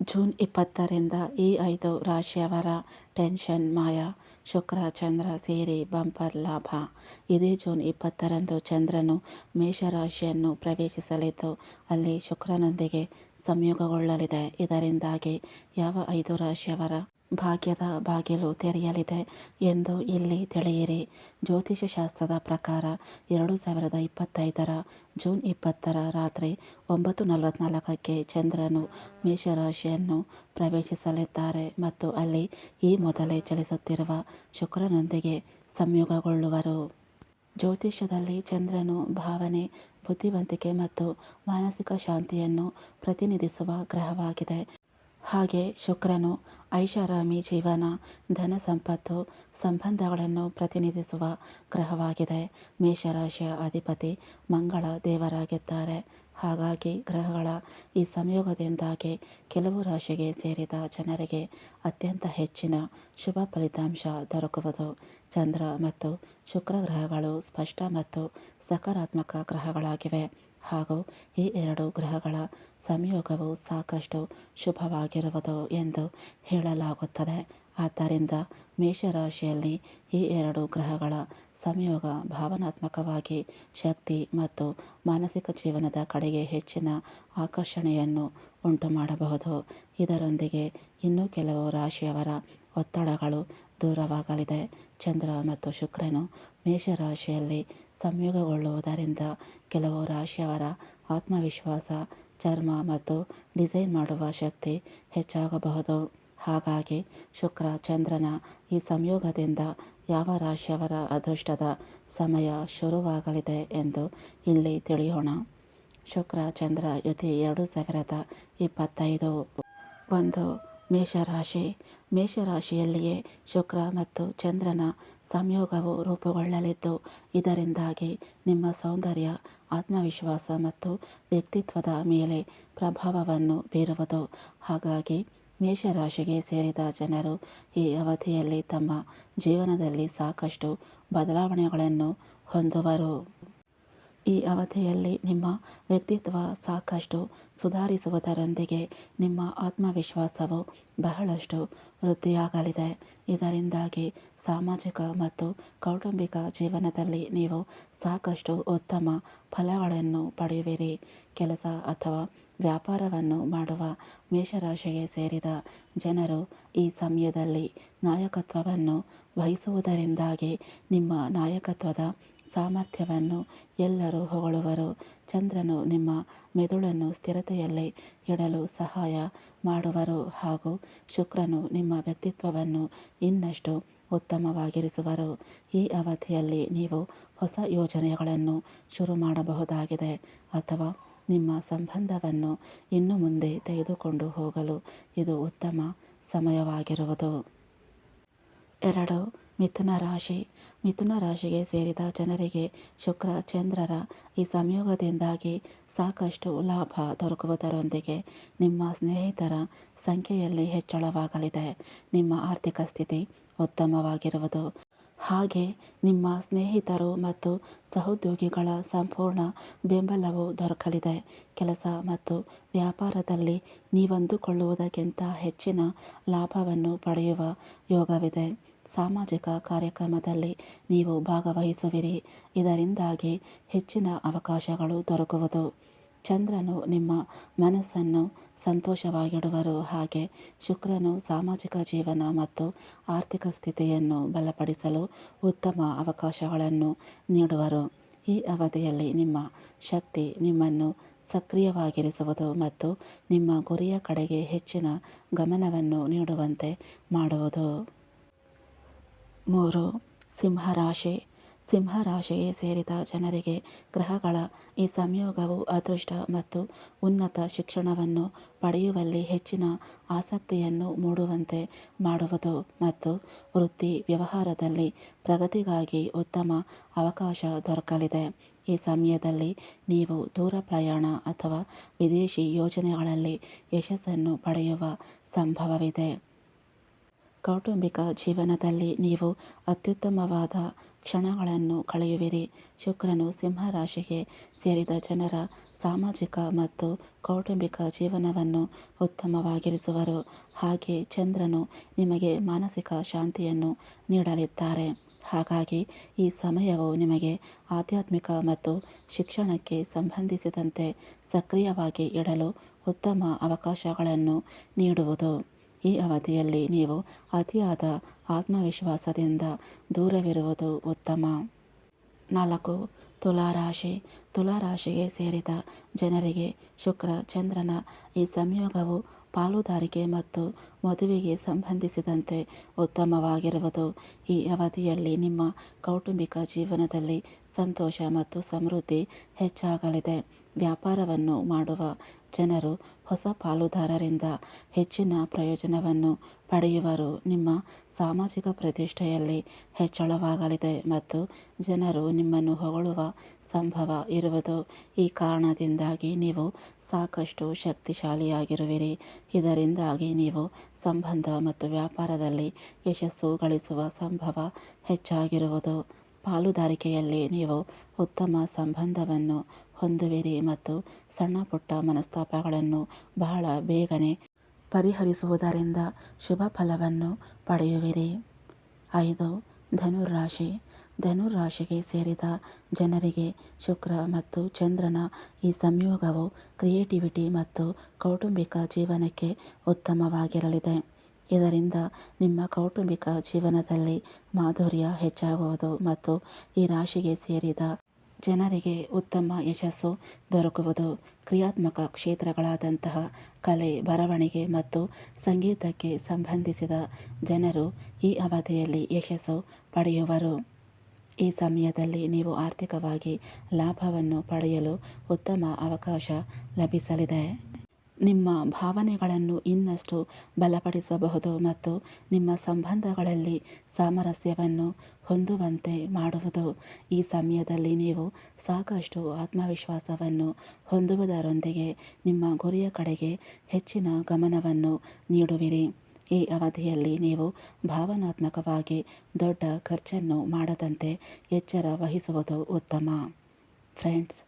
June ಇಪ್ಪತ್ತರಿಂದ ಈ ಐದು ರಾಶಿಯವರ ಟೆನ್ಷನ್, ಮಾಯ, ಶುಕ್ರ, ಚಂದ್ರ ಸೇರಿ ಬಂಪರ್ ಲಾಭ. ಇದೇ ಜೂನ್ ಇಪ್ಪತ್ತರಂದು ಚಂದ್ರನು ಮೇಷರಾಶಿಯನ್ನು ಪ್ರವೇಶಿಸಲಿದ್ದು, ಅಲ್ಲಿ ಶುಕ್ರನೊಂದಿಗೆ ಸಂಯೋಗಗೊಳ್ಳಲಿದೆ. ಇದರಿಂದಾಗಿ ಯಾವ ಐದು ರಾಶಿಯವರ ಭಾಗ್ಯದ ಬಾಗಿಲು ತೆರೆಯಲಿದೆ ಎಂದು ಇಲ್ಲಿ ತಿಳಿಯಿರಿ. ಜ್ಯೋತಿಷ್ಯ ಶಾಸ್ತ್ರದ ಪ್ರಕಾರ ಎರಡು ಸಾವಿರದ ಇಪ್ಪತ್ತೈದರ ಜೂನ್ ಇಪ್ಪತ್ತರ ರಾತ್ರಿ ಒಂಬತ್ತು ನಲವತ್ತ್ನಾಲ್ಕಕ್ಕೆ ಚಂದ್ರನು ಮೇಷರಾಶಿಯನ್ನು ಪ್ರವೇಶಿಸಲಿದ್ದಾರೆ ಮತ್ತು ಅಲ್ಲಿ ಈ ಮೊದಲೇ ಚಲಿಸುತ್ತಿರುವ ಶುಕ್ರನೊಂದಿಗೆ ಸಂಯೋಗಗೊಳ್ಳುವರು. ಜ್ಯೋತಿಷ್ಯದಲ್ಲಿ ಚಂದ್ರನು ಭಾವನೆ, ಬುದ್ಧಿವಂತಿಕೆ ಮತ್ತು ಮಾನಸಿಕ ಶಾಂತಿಯನ್ನು ಪ್ರತಿನಿಧಿಸುವ ಗ್ರಹವಾಗಿದೆ. ಹಾಗೆ ಶುಕ್ರನು ಐಷಾರಾಮಿ ಜೀವನ ಧನ ಸಂಪತ್ತು ಸಂಬಂಧಗಳನ್ನು ಪ್ರತಿನಿಧಿಸುವ ಗ್ರಹವಾಗಿದೆ. ಮೇಷರಾಶಿಯ ಅಧಿಪತಿ ಮಂಗಳ ದೇವರಾಗಿದ್ದಾರೆ. ಹಾಗಾಗಿ ಗ್ರಹಗಳ ಈ ಸಂಯೋಗದಿಂದಾಗಿ ಕೆಲವು ರಾಶಿಗೆ ಸೇರಿದ ಜನರಿಗೆ ಅತ್ಯಂತ ಹೆಚ್ಚಿನ ಶುಭ ಫಲಿತಾಂಶ ದೊರಕುವುದು. ಚಂದ್ರ ಮತ್ತು ಶುಕ್ರ ಗ್ರಹಗಳು ಸ್ಪಷ್ಟ ಮತ್ತು ಸಕಾರಾತ್ಮಕ ಗ್ರಹಗಳಾಗಿವೆ. ಹಾಗೂ ಈ ಎರಡು ಗ್ರಹಗಳ ಸಂಯೋಗವು ಸಾಕಷ್ಟು ಶುಭವಾಗಿರುವುದು ಎಂದು ಹೇಳಲಾಗುತ್ತದೆ. ಆದ್ದರಿಂದ ಮೇಷರಾಶಿಯಲ್ಲಿ ಈ ಎರಡು ಗ್ರಹಗಳ ಸಂಯೋಗ ಭಾವನಾತ್ಮಕವಾಗಿ ಶಕ್ತಿ ಮತ್ತು ಮಾನಸಿಕ ಜೀವನದ ಕಡೆಗೆ ಹೆಚ್ಚಿನ ಆಕರ್ಷಣೆಯನ್ನು ಉಂಟು ಮಾಡಬಹುದು ಇದರೊಂದಿಗೆ ಇನ್ನೂ ಕೆಲವು ರಾಶಿಯವರ ಒತ್ತಡಗಳು ದೂರವಾಗಲಿದೆ. ಚಂದ್ರ ಮತ್ತು ಶುಕ್ರನು ಮೇಷರಾಶಿಯಲ್ಲಿ ಸಂಯೋಗಗೊಳ್ಳುವುದರಿಂದ ಕೆಲವು ರಾಶಿಯವರ ಆತ್ಮವಿಶ್ವಾಸ, ಚರ್ಮ ಮತ್ತು ಡಿಸೈನ್ ಮಾಡುವ ಶಕ್ತಿ ಹೆಚ್ಚಾಗಬಹುದು. ಹಾಗಾಗಿ ಶುಕ್ರ, ಚಂದ್ರನ ಈ ಸಂಯೋಗದಿಂದ ಯಾವ ರಾಶಿಯವರ ಅದೃಷ್ಟದ ಸಮಯ ಶುರುವಾಗಲಿದೆ ಎಂದು ಇಲ್ಲಿ ತಿಳಿಯೋಣ. ಶುಕ್ರ, ಚಂದ್ರ, ಯುತಿ ಎರಡು ಸಾವಿರದ ಇಪ್ಪತ್ತೈದು. ಒಂದು, ಮೇಷರಾಶಿ. ಮೇಷರಾಶಿಯಲ್ಲಿಯೇ ಶುಕ್ರ ಮತ್ತು ಚಂದ್ರನ ಸಂಯೋಗವು ರೂಪುಗೊಳ್ಳಲಿದ್ದು, ಇದರಿಂದಾಗಿ ನಿಮ್ಮ ಸೌಂದರ್ಯ, ಆತ್ಮವಿಶ್ವಾಸ ಮತ್ತು ವ್ಯಕ್ತಿತ್ವದ ಮೇಲೆ ಪ್ರಭಾವವನ್ನು ಬೀರುವುದು. ಹಾಗಾಗಿ ಮೇಷರಾಶಿಗೆ ಸೇರಿದ ಜನರು ಈ ಅವಧಿಯಲ್ಲಿ ತಮ್ಮ ಜೀವನದಲ್ಲಿ ಸಾಕಷ್ಟು ಬದಲಾವಣೆಗಳನ್ನು ಹೊಂದುವರು. ಈ ಅವಧಿಯಲ್ಲಿ ನಿಮ್ಮ ವ್ಯಕ್ತಿತ್ವ ಸಾಕಷ್ಟು ಸುಧಾರಿಸುವುದರೊಂದಿಗೆ ನಿಮ್ಮ ಆತ್ಮವಿಶ್ವಾಸವು ಬಹಳಷ್ಟು ವೃದ್ಧಿಯಾಗಲಿದೆ. ಇದರಿಂದಾಗಿ ಸಾಮಾಜಿಕ ಮತ್ತು ಕೌಟುಂಬಿಕ ಜೀವನದಲ್ಲಿ ನೀವು ಸಾಕಷ್ಟು ಉತ್ತಮ ಫಲಗಳನ್ನು ಪಡೆಯುವಿರಿ. ಕೆಲಸ ಅಥವಾ ವ್ಯಾಪಾರವನ್ನು ಮಾಡುವ ಮೇಷರಾಶಿಗೆ ಸೇರಿದ ಜನರು ಈ ಸಮಯದಲ್ಲಿ ನಾಯಕತ್ವವನ್ನು ವಹಿಸುವುದರಿಂದಾಗಿ ನಿಮ್ಮ ನಾಯಕತ್ವದ ಸಾಮರ್ಥ್ಯವನ್ನು ಎಲ್ಲರೂ ಹೊಗಳುವರು. ಚಂದ್ರನು ನಿಮ್ಮ ಮೆದುಳನ್ನು ಸ್ಥಿರತೆಯಲ್ಲಿ ಇಡಲು ಸಹಾಯ ಮಾಡುವರು ಹಾಗೂ ಶುಕ್ರನು ನಿಮ್ಮ ವ್ಯಕ್ತಿತ್ವವನ್ನು ಇನ್ನಷ್ಟು ಉತ್ತಮವಾಗಿರಿಸುವರು. ಈ ಅವಧಿಯಲ್ಲಿ ನೀವು ಹೊಸ ಯೋಜನೆಗಳನ್ನು ಶುರು ಮಾಡಬಹುದಾಗಿದೆ ಅಥವಾ ನಿಮ್ಮ ಸಂಬಂಧವನ್ನು ಇನ್ನು ಮುಂದೆ ತೆಗೆದುಕೊಂಡು ಹೋಗಲು ಇದು ಉತ್ತಮ ಸಮಯವಾಗಿರುವುದು. ಎರಡು, ಮಿಥುನ ರಾಶಿ. ಮಿಥುನ ರಾಶಿಗೆ ಸೇರಿದ ಜನರಿಗೆ ಶುಕ್ರ, ಚಂದ್ರರ ಈ ಸಂಯೋಗದಿಂದಾಗಿ ಸಾಕಷ್ಟು ಲಾಭ ದೊರಕುವುದರೊಂದಿಗೆ ನಿಮ್ಮ ಸ್ನೇಹಿತರ ಸಂಖ್ಯೆಯಲ್ಲಿ ಹೆಚ್ಚಳವಾಗಲಿದೆ. ನಿಮ್ಮ ಆರ್ಥಿಕ ಸ್ಥಿತಿ ಉತ್ತಮವಾಗಿರುವುದು. ಹಾಗೆ ನಿಮ್ಮ ಸ್ನೇಹಿತರು ಮತ್ತು ಸಹೋದ್ಯೋಗಿಗಳ ಸಂಪೂರ್ಣ ಬೆಂಬಲವು ದೊರಕಲಿದೆ. ಕೆಲಸ ಮತ್ತು ವ್ಯಾಪಾರದಲ್ಲಿ ನೀವಂದುಕೊಳ್ಳುವುದಕ್ಕಿಂತ ಹೆಚ್ಚಿನ ಲಾಭವನ್ನು ಪಡೆಯುವ ಯೋಗವಿದೆ. ಸಾಮಾಜಿಕ ಕಾರ್ಯಕ್ರಮದಲ್ಲಿ ನೀವು ಭಾಗವಹಿಸುವಿರಿ. ಇದರಿಂದಾಗಿ ಹೆಚ್ಚಿನ ಅವಕಾಶಗಳು ದೊರಕುವುದು. ಚಂದ್ರನು ನಿಮ್ಮ ಮನಸ್ಸನ್ನು ಸಂತೋಷವಾಗಿಡುವರು. ಹಾಗೆ ಶುಕ್ರನು ಸಾಮಾಜಿಕ ಜೀವನ ಮತ್ತು ಆರ್ಥಿಕ ಸ್ಥಿತಿಯನ್ನು ಬಲಪಡಿಸಲು ಉತ್ತಮ ಅವಕಾಶಗಳನ್ನು ನೀಡುವರು. ಈ ಅವಧಿಯಲ್ಲಿ ನಿಮ್ಮ ಶಕ್ತಿ ನಿಮ್ಮನ್ನು ಸಕ್ರಿಯವಾಗಿರಿಸುವುದು ಮತ್ತು ನಿಮ್ಮ ಗುರಿಯ ಕಡೆಗೆ ಹೆಚ್ಚಿನ ಗಮನವನ್ನು ನೀಡುವಂತೆ ಮಾಡುವುದು. ಮೂರು, ಸಿಂಹರಾಶಿ. ಸಿಂಹರಾಶಿಗೆ ಸೇರಿದ ಜನರಿಗೆ ಗ್ರಹಗಳ ಈ ಸಂಯೋಗವು ಅದೃಷ್ಟ ಮತ್ತು ಉನ್ನತ ಶಿಕ್ಷಣವನ್ನು ಪಡೆಯುವಲ್ಲಿ ಹೆಚ್ಚಿನ ಆಸಕ್ತಿಯನ್ನು ಮೂಡುವಂತೆ ಮಾಡುವುದು ಮತ್ತು ವೃತ್ತಿ ವ್ಯವಹಾರದಲ್ಲಿ ಪ್ರಗತಿಗಾಗಿ ಉತ್ತಮ ಅವಕಾಶ ದೊರಕಲಿದೆ. ಈ ಸಮಯದಲ್ಲಿ ನೀವು ದೂರ ಪ್ರಯಾಣ ಅಥವಾ ವಿದೇಶಿ ಯೋಜನೆಗಳಲ್ಲಿ ಯಶಸ್ಸನ್ನು ಪಡೆಯುವ ಸಂಭವವಿದೆ. ಕೌಟುಂಬಿಕ ಜೀವನದಲ್ಲಿ ನೀವು ಅತ್ಯುತ್ತಮವಾದ ಕ್ಷಣಗಳನ್ನು ಕಳೆಯುವಿರಿ. ಶುಕ್ರನು ಸಿಂಹ ರಾಶಿಗೆ ಸೇರಿದ ಜನರ ಸಾಮಾಜಿಕ ಮತ್ತು ಕೌಟುಂಬಿಕ ಜೀವನವನ್ನು ಉತ್ತಮವಾಗಿರಿಸುವರು. ಹಾಗೆ ಚಂದ್ರನು ನಿಮಗೆ ಮಾನಸಿಕ ಶಾಂತಿಯನ್ನು ನೀಡಲಿದ್ದಾರೆ. ಹಾಗಾಗಿ ಈ ಸಮಯವು ನಿಮಗೆ ಆಧ್ಯಾತ್ಮಿಕ ಮತ್ತು ಶಿಕ್ಷಣಕ್ಕೆ ಸಂಬಂಧಿಸಿದಂತೆ ಸಕ್ರಿಯವಾಗಿ ಇಡಲು ಉತ್ತಮ ಅವಕಾಶಗಳನ್ನು ನೀಡುವುದು. ಈ ಅವಧಿಯಲ್ಲಿ ನೀವು ಅತಿಯಾದ ಆತ್ಮವಿಶ್ವಾಸದಿಂದ ದೂರವಿರುವುದು ಉತ್ತಮ. ನಾಲ್ಕು, ತುಲಾರಾಶಿ. ತುಲಾರಾಶಿಗೆ ಸೇರಿದ ಜನರಿಗೆ ಶುಕ್ರ, ಚಂದ್ರನ ಈ ಸಂಯೋಗವು ಪಾಲುದಾರಿಕೆ ಮತ್ತು ಮದುವೆಗೆ ಸಂಬಂಧಿಸಿದಂತೆ ಉತ್ತಮವಾಗಿರುವುದು. ಈ ಅವಧಿಯಲ್ಲಿ ನಿಮ್ಮ ಕೌಟುಂಬಿಕ ಜೀವನದಲ್ಲಿ ಸಂತೋಷ ಮತ್ತು ಸಮೃದ್ಧಿ ಹೆಚ್ಚಾಗಲಿದೆ. ವ್ಯಾಪಾರವನ್ನು ಮಾಡುವ ಜನರು ಹೊಸ ಪಾಲುದಾರರಿಂದ ಹೆಚ್ಚಿನ ಪ್ರಯೋಜನವನ್ನು ಪಡೆಯುವರು. ನಿಮ್ಮ ಸಾಮಾಜಿಕ ಪ್ರತಿಷ್ಠೆಯಲ್ಲಿ ಹೆಚ್ಚಳವಾಗಲಿದೆ ಮತ್ತು ಜನರು ನಿಮ್ಮನ್ನು ಹೊಗಳುವ ಸಂಭವ ಇರುವುದು ಈ ಕಾರಣದಿಂದಾಗಿ ನೀವು ಸಾಕಷ್ಟು ಶಕ್ತಿಶಾಲಿಯಾಗಿರುವಿರಿ. ಇದರಿಂದಾಗಿ ನೀವು ಸಂಬಂಧ ಮತ್ತು ವ್ಯಾಪಾರದಲ್ಲಿ ಯಶಸ್ಸು ಗಳಿಸುವ ಸಂಭವ ಹೆಚ್ಚಾಗಿರುವುದು. ಪಾಲುದಾರಿಕೆಯಲ್ಲಿ ನೀವು ಉತ್ತಮ ಸಂಬಂಧವನ್ನು ಹೊಂದುವಿರಿ ಮತ್ತು ಸಣ್ಣ ಪುಟ್ಟ ಮನಸ್ತಾಪಗಳನ್ನು ಬಹಳ ಬೇಗನೆ ಪರಿಹರಿಸುವುದರಿಂದ ಶುಭ ಫಲವನ್ನು ಪಡೆಯುವಿರಿ. ಐದು ಧನುರಾಶಿ ಧನುರಾಶಿಗೆ ಸೇರಿದ ಜನರಿಗೆ ಶುಕ್ರ ಮತ್ತು ಚಂದ್ರನ ಈ ಸಂಯೋಗವು ಕ್ರಿಯೇಟಿವಿಟಿ ಮತ್ತು ಕೌಟುಂಬಿಕ ಜೀವನಕ್ಕೆ ಉತ್ತಮವಾಗಿರಲಿದೆ. ಇದರಿಂದ ನಿಮ್ಮ ಕೌಟುಂಬಿಕ ಜೀವನದಲ್ಲಿ ಮಾಧುರ್ಯ ಹೆಚ್ಚಾಗುವುದು ಮತ್ತು ಈ ರಾಶಿಗೆ ಸೇರಿದ ಜನರಿಗೆ ಉತ್ತಮ ಯಶಸ್ಸು ದೊರಕುವುದು ಕ್ರಿಯಾತ್ಮಕ ಕ್ಷೇತ್ರಗಳಾದಂತಹ ಕಲೆ, ಬರವಣಿಗೆ ಮತ್ತು ಸಂಗೀತಕ್ಕೆ ಸಂಬಂಧಿಸಿದ ಜನರು ಈ ಅವಧಿಯಲ್ಲಿ ಯಶಸ್ಸು ಪಡೆಯುವರು. ಈ ಸಮಯದಲ್ಲಿ ನೀವು ಆರ್ಥಿಕವಾಗಿ ಲಾಭವನ್ನು ಪಡೆಯಲು ಉತ್ತಮ ಅವಕಾಶ ಲಭಿಸಲಿದೆ. ನಿಮ್ಮ ಭಾವನೆಗಳನ್ನು ಇನ್ನಷ್ಟು ಬಲಪಡಿಸಬಹುದು ಮತ್ತು ನಿಮ್ಮ ಸಂಬಂಧಗಳಲ್ಲಿ ಸಾಮರಸ್ಯವನ್ನು ಹೊಂದುವಂತೆ ಮಾಡುವುದು. ಈ ಸಮಯದಲ್ಲಿ ನೀವು ಸಾಕಷ್ಟು ಆತ್ಮವಿಶ್ವಾಸವನ್ನು ಹೊಂದುವುದರೊಂದಿಗೆ ನಿಮ್ಮ ಗುರಿಯ ಕಡೆಗೆ ಹೆಚ್ಚಿನ ಗಮನವನ್ನು ನೀಡುವಿರಿ. ಈ ಅವಧಿಯಲ್ಲಿ ನೀವು ಭಾವನಾತ್ಮಕವಾಗಿ ದೊಡ್ಡ ಖರ್ಚನ್ನು ಮಾಡದಂತೆ ಎಚ್ಚರ ವಹಿಸುವುದು ಉತ್ತಮ. ಫ್ರೆಂಡ್ಸ್